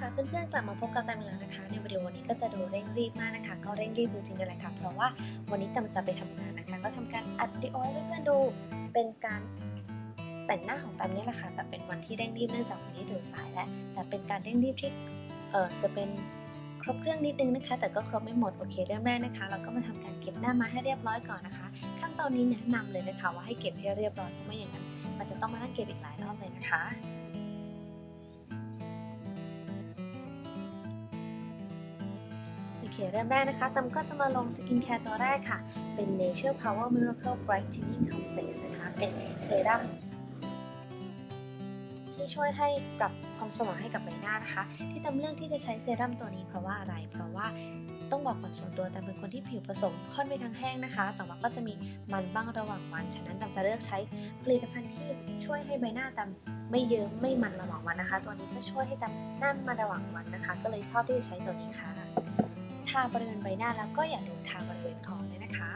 ค่ะเพื่อนๆกลับมาพบกับแตมแล้วนะคะ ในวิดีโอนี้ก็จะดูเร่งรีบมากนะคะ ก็เร่งรีบจริงๆเลยค่ะเพราะว่าวันนี้แตมจะไปทำงานนะคะ ก็ทำการอัดวิดีโอให้เพื่อนๆดูเป็นการแต่งหน้าของแตมนี่แหละค่ะแต่เป็นวันที่เร่งรีบเนื่องจากวันนี้ตื่นสายแล้วแต่เป็นการเร่งรีบที่เออจะเป็นครบเครื่องนิดนึงนะคะ แต่ก็ครบไม่หมดโอเคเริ่มแรกนะคะ เราก็มาทำการเก็บหน้ามาให้เรียบร้อยก่อนนะคะ ขั้นตอนนี้แนะนำเลยนะคะว่าให้เก็บให้เรียบร้อยเพราะไม่อย่างนั้นมันจะต้องมานั่งเก็บอีกหลายรอบเลยนะคะ เคเริ่มแรกนะคะตำก็จะมาลงสกินแคร์ตัวแรกค่ะ เป็น Nature Power Miracle Brightening Complex นะคะ เป็นเซรั่มที่ช่วยให้ปรับความสว่างให้กับใบหน้านะคะ ที่ตำเลือกที่จะใช้เซรั่มตัวนี้เพราะว่าอะไร เพราะว่าต้องบอกก่อนส่วนตัวแต่เป็นคนที่ผิวผสมค่อนไปทางแห้งนะคะ แต่ว่าก็จะมีมันบ้างระหว่างวัน ฉะนั้นตำจะเลือกใช้ผลิตภัณฑ์ที่ช่วยให้ใบหน้าตำไม่เยิ้มไม่มันระหว่างวันนะคะ ตัวนี้ก็ช่วยให้ตำหน้ามันระหว่างวันนะคะ ก็เลยชอบที่จะใช้ตัวนี้ค่ะ ทาบริเวณใบหน้าแล้วก็อย่าลืมทาบริเวณคอเลยนะคะ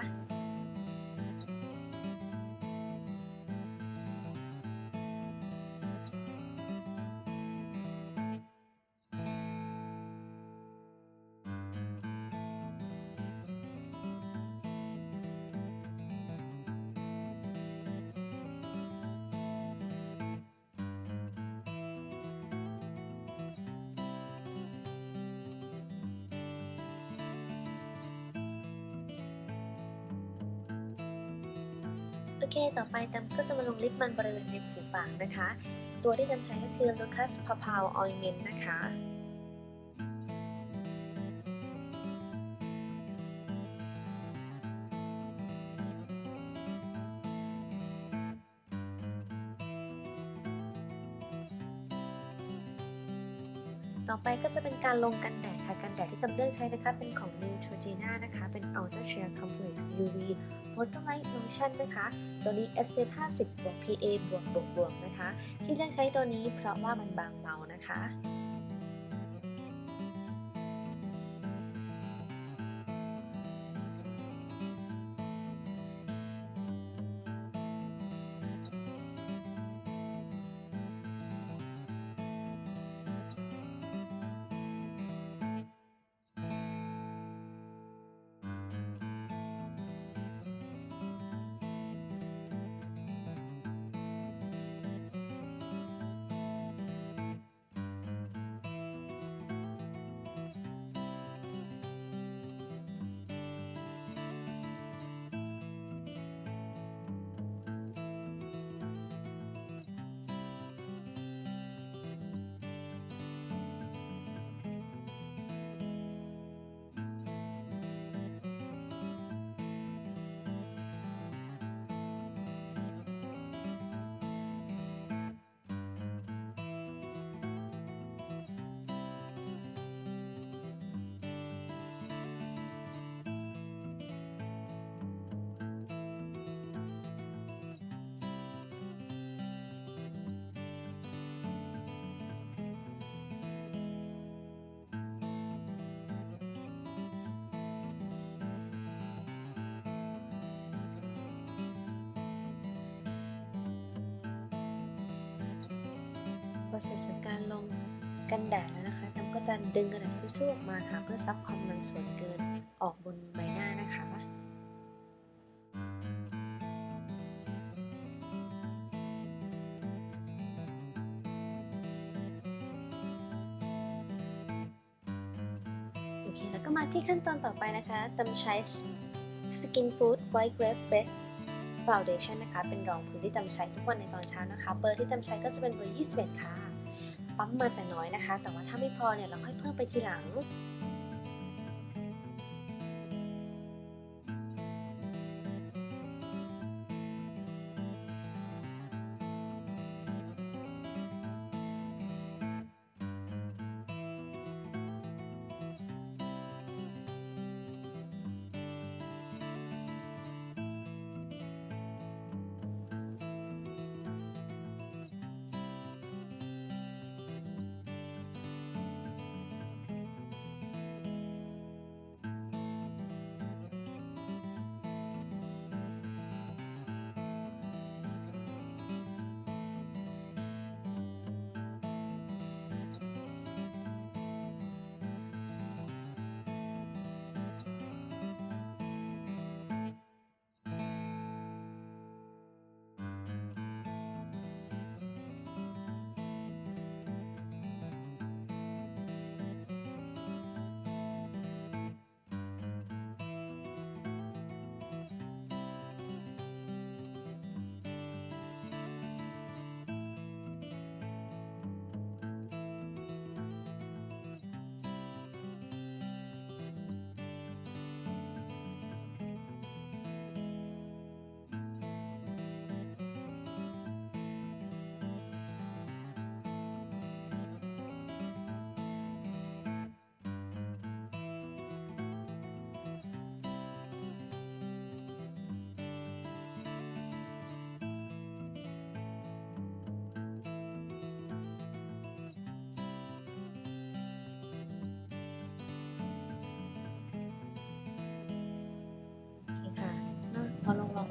อเคต่อไปตามก็จะมาลงลิปมันบริเวณริมฝีปากนะคะ ตัวที่ตามใช้ก็คือ Lucas p a p a u Ointment นะคะ จะเป็นการลงกันแดดค่ะ กันแดดที่ตำเลือกใช้นะคะ เป็นของ Neutrogena นะคะ เป็น Ultra Sheer Complex UV Water Light Lotion นะคะ ตัวนี้ SPF 50 บวก PA บวกบวกบวกนะคะ ที่เลือกใช้ตัวนี้เพราะว่ามันบางเบานะคะ อเสร็จจากการลงกันแดดแล้วนะคะตำก็จะดึงกระดาษทิชชู่ออกมาค่ะเพื่อซับความมันส่วนเกินออกบนใบหน้านะคะโอเคแล้วก็มาที่ขั้นตอนต่อไปนะคะตำใช้ Skin Food White Grape Fresh Foundation นะคะ เป็นรองพื้นที่ตำใช้ทุกวันในตอนเช้านะคะ เบอร์ที่ตำใช้ก็จะเป็นเบอร์ 21 ค่ะ ปั๊มมาแต่น้อยนะคะ แต่ว่าถ้าไม่พอเนี่ยเราค่อยเพิ่มไปทีหลัง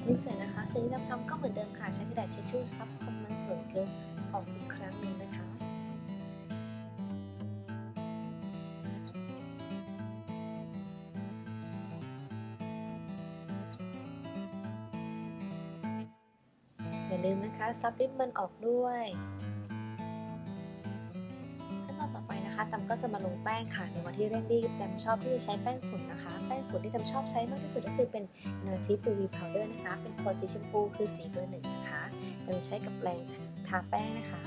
นี่เสร็จนะคะสิ่งที่เราทำก็เหมือนเดิมค่ะ ใช้กระดาษเช็ดชู่ซับคมมันส่วนเกินออกอีกครั้งหนึ่งนะคะอย่าลืมนะคะซับริบมันออกด้วย ตำก็จะมาลงแป้งค่ะ ในวันที่เร่งรีบแตมชอบที่จะใช้แป้งฝุ่นนะคะ แป้งฝุ่นที่แตมชอบใช้มากที่สุดก็คือเป็น Native Beauty Powder นะคะ เป็นตัวสีชมพูคือสีเบอร์หนึ่งนะคะแตมใช้กับแปรงทาแป้งนะคะ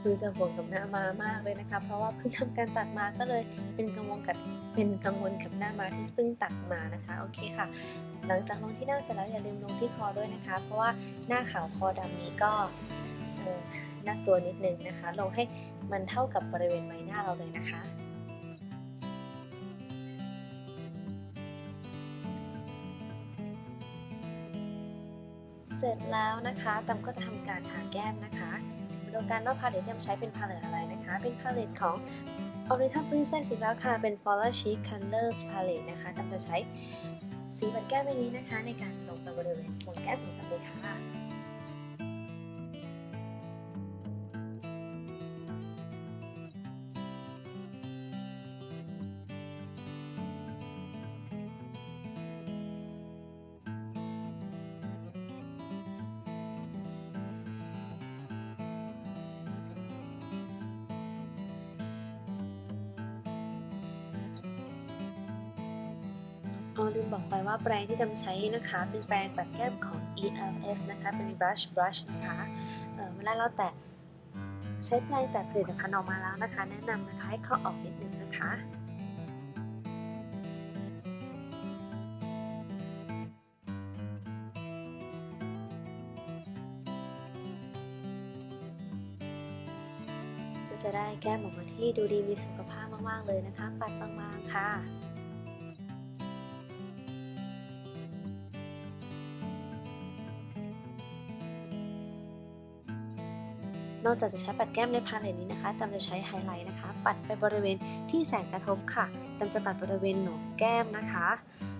คือจะห่วงกับหน้ามามากเลยนะคะ เพราะว่าเพิ่งทำการตัดมาก็เลยเป็นกังวลกับเป็นกังวลกับหน้ามาที่เพิ่งตัดมานะคะโอเคค่ะ หลังจากลงที่หน้าเสร็จแล้วอย่าลืมลงที่คอด้วยนะคะ เพราะว่าหน้าขาวคอดำนี้ก็เออน่ากลัวนิดนึงนะคะ ลงให้มันเท่ากับบริเวณใบหน้าเราเลยนะคะเสร็จแล้วนะคะตำก็จะทำการทาแก้มนะคะ ดูกันว่าพาเลตที่ตำใช้เป็นพาเลตอะไรนะคะ เป็นพาเลตของ Oriental Princess อีกแล้วค่ะ เป็น Flora Chic Colors Palette นะคะจำจะใช้สีบัดแก้มใบนี้นะคะ ในการลงไปบริเวณโคนแก้มของตัวเองค่ะ อ๋อลืมบอกไปว่าแปรงที่ตำใช้นะคะ เป็นแปรงปัดแก้มของ ELF นะคะ เป็น brush brush นะคะเวลาเราแตะใช้แปรงแตะผลิตภัณฑ์ออกมาแล้วนะคะ แนะนำนะคะให้เข้าออกนิดนึงนะคะจะได้แก้มออกมาที่ดูดีมีสุขภาพมาก ๆ เลยนะคะ ปัดบาง ๆ ค่ะ อกจากจะใช้ปัดแก้มในพาเลตนี้นะคะตาจะใช้ไฮไลท์นะคะ ปัดไปบริเวณที่แสงกระทบค่ะตาจะปัดบริเวณโหนกแก้มนะคะ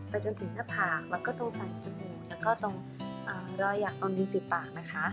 ไปจนถึงหน้าผาก แล้วก็ตรงสันจมูก แล้วก็ตรงอรอยหยักตรงริมฝีปากนะคะ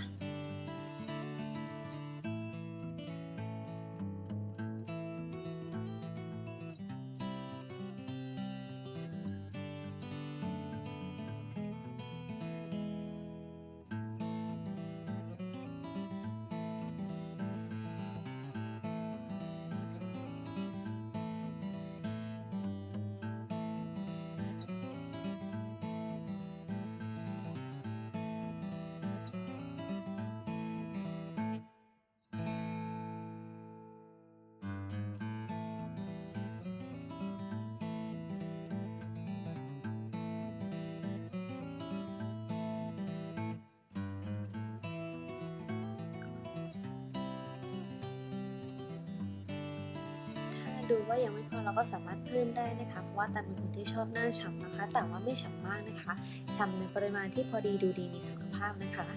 ดูว่ายังไม่พอเราก็สามารถเพิ่มได้นะคะเพราะว่าตามเป็นคนที่ชอบหน้าฉ่ำนะคะ แต่ว่าไม่ฉ่ำมากนะคะฉ่ำในปริมาณที่พอดีดูดีมีสุขภาพนะคะ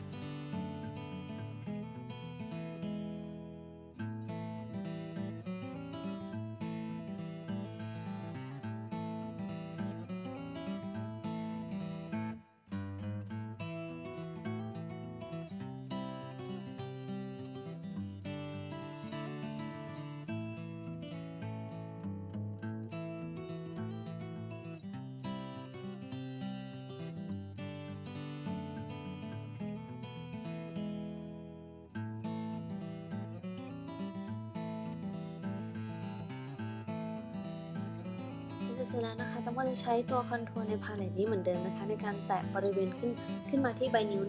เสร็จแล้วนะคะต้องก็จะใช้ตัวคอนโทรในพาเลตนี้เหมือนเดิมนะคะ ในการแตะบริเวณขึ้นขึ้นมาที่ใบนิ้ว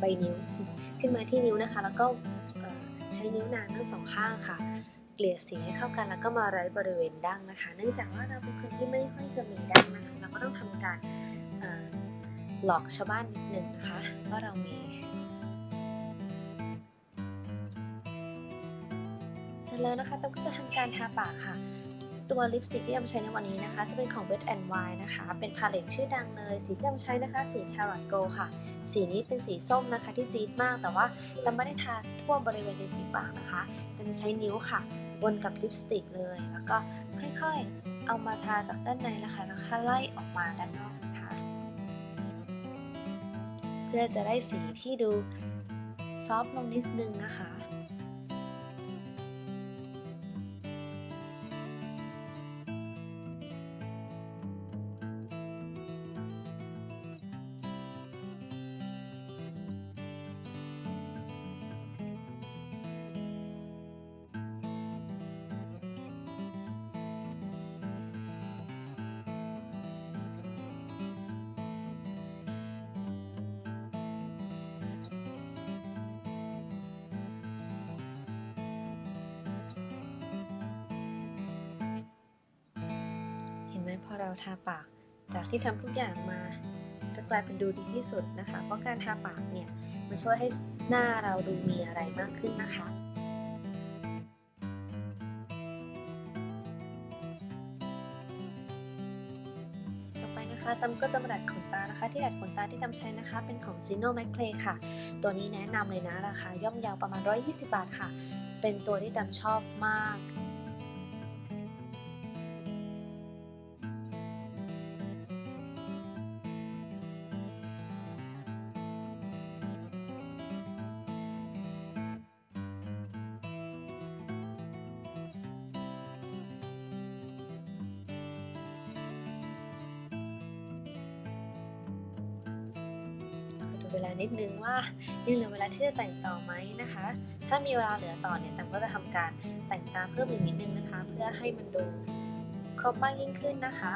ใบนิ้ว ขึ้นมาที่นิ้วนะคะ แล้วก็ใช้นิ้วนางทั้งสองข้างค่ะเกลี่ยสีให้เข้ากันแล้วก็มาไร้บริเวณดั้งนะคะ เนื่องจากว่าเราเป็นคนที่ไม่ค่อยจะมีดั้งนะคะเราก็ต้องทำการหลอกชาวบ้านนิดนึงนะคะว่าเรามีเสร็จแล้วนะคะตั้มก็จะทำการทาปากค่ะ ตัวลิปสติกที่ตั้มใช้ในวันนี้นะคะ จะเป็นของ Wet n Wild นะคะ เป็นพาเลตชื่อดังเลย สีที่ตั้มใช้นะคะ สี Carrot g o ค่ะ สีนี้เป็นสีส้มนะคะที่จี๊ดมาก แต่ว่าตั้มไม่ได้ทาทั่วบริเวณริมฝีปากนะคะตั้มใช้นิ้วค่ะวนกับลิปสติกเลย แล้วก็ค่อยๆ เอามาทาจากด้านในนะคะแล้วค่อยไล่ออกมาด้านนอกนะคะ เพื่อจะได้สีที่ดูซอฟต์ลงนิดนึงนะคะ เห็นไหมพอเราทาปาก จากที่ทำทุกอย่างมา จะกลายเป็นดูดีที่สุดนะคะ เพราะการทาปากเนี่ยมันช่วยให้หน้าเราดูมีอะไรมากขึ้นนะคะต่อไปนะคะตำก็จะมาดัดขนตานะคะ ที่ดัดขนตาที่ตำใช้นะคะ เป็นของ Zino m a c l a y ค่ะ ตัวนี้แนะนำเลยนะราคาย่อมเยาวประมาณ 120 บาทค่ะ เป็นตัวที่ตำชอบมาก ยังเหลือเวลาที่จะแต่งต่อไหมนะคะ ถ้ามีเวลาเหลือต่อเนี่ยแต่ก็จะทำการแต่งตาเพิ่มอีกนิดนึงนะคะ เพื่อให้มันดูครบมากยิ่งขึ้นนะคะ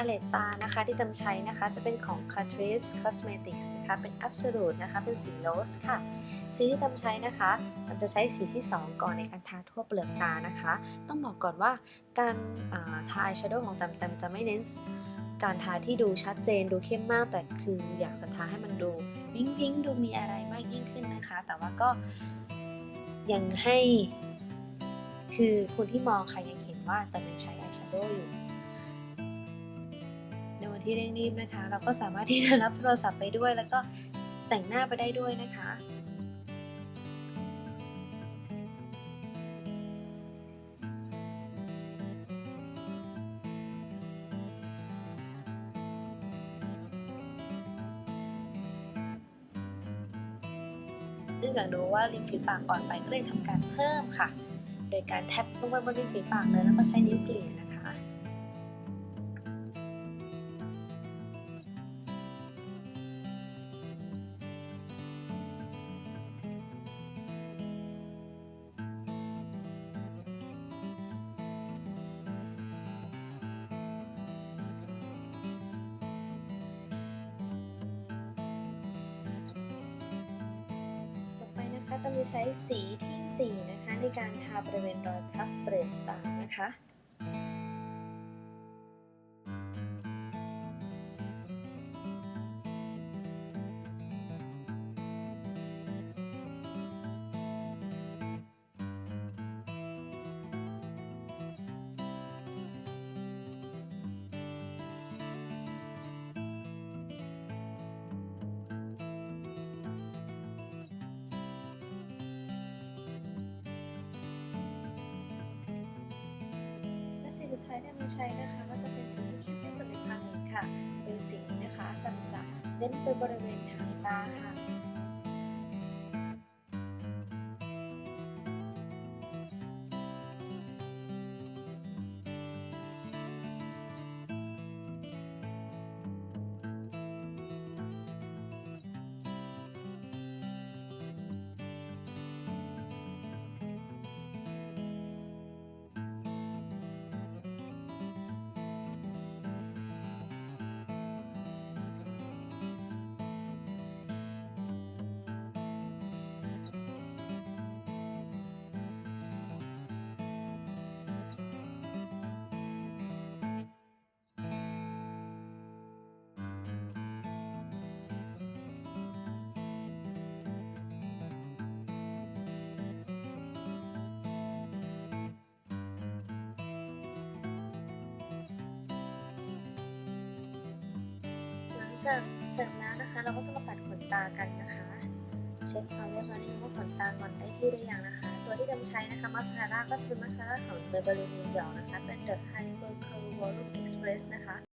าเลตตานะคะที่ตำใช้นะคะ จะเป็นของ Catrice Cosmetics นะคะเป็น Absolute นะคะเป็นสี Rose ค่ะ สีที่ตำใช้นะคะตำจะใช้สีที่ 2 ก่อนในการทาทั่วเปลือกตานะคะ ต้องบอกก่อนว่าการทาอายแชโดว์ของตำตำจะไม่เน้นการทาที่ดูชัดเจนดูเข้มมาก แต่คืออยากจะทาให้มันดูวิ้งวิ้งดูมีอะไรมากยิ่งขึ้นนะคะ แต่ว่าก็ยังให้ คือคนที่มองค่ะยังเห็นว่าตำยังใช้อายแชโดว์อยู่ ในที่เร่งรีบนะคะ เราก็สามารถที่จะรับโทรศัพท์ไปด้วย แล้วก็แต่งหน้าไปได้ด้วยนะคะเนื่องจากดูว่าริมฝีปากอ่อนไปก็เลยทำการเพิ่มค่ะ โดยการแท็บลงไปบนริมฝีปากเลยแล้วก็ใช้นิ้วเกลี่ย ต้องจะใช้สีที่ 4 นะคะ ในการทาบริเวณรอยพับเปลือกตานะคะ และสีสุดท้ายที่เรใช้นะคะก็จะเป็นสีที่เข้มที่สุดในพาเลตค่ะ เป็นสีนะคะแต่จะเล่นไปบริเวณหางตาค่ะ จากเสร็จแล้วนะคะ เราก็จะมาปัดขนตากันนะคะ เช็คความเรียบร้อยนิดนึงว่าขนตางอนได้ที่หรือยังนะคะ ตัวที่เดำใช้นะคะมาสคาร่าก็จะเป็นมาสคาร่าของเบเบอร์ลีนิวยอร์กนะคะ เป็น The Honeycomb Curl Volume Express นะคะ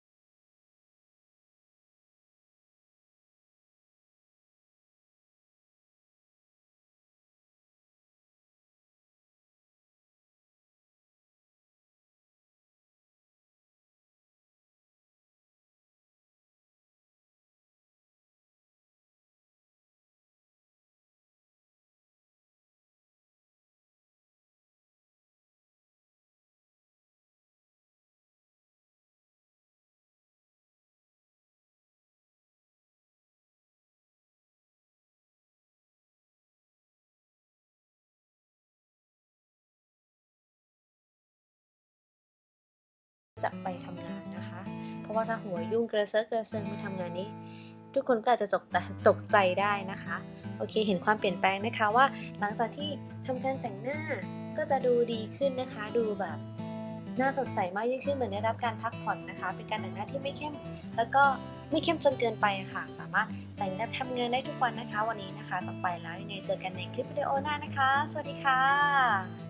จะไปทำงานนะคะ เพราะว่าถ้าหัวยุ่งกระเซาะกระเซิงมาทำงานนี้ ทุกคนก็อาจจะตกตตกใจได้นะคะ โอเค เห็นความเปลี่ยนแปลงนะคะว่า หลังจากที่ทำการแต่งหน้าก็จะดูดีขึ้นนะคะ ดูแบบหน้าสดใสมากยิ่งขึ้นเหมือนได้รับการพักผ่อนนะคะ เป็นการแต่งหน้าที่ไม่เข้ม แล้วก็ไม่เข้มจนเกินไปค่ะ สามารถแต่งได้ทำงานได้ทุกวันนะคะ วันนี้นะคะ ต่อไปแล้วยังไงเจอกันในคลิปวิดีโอหน้านะคะ สวัสดีค่ะ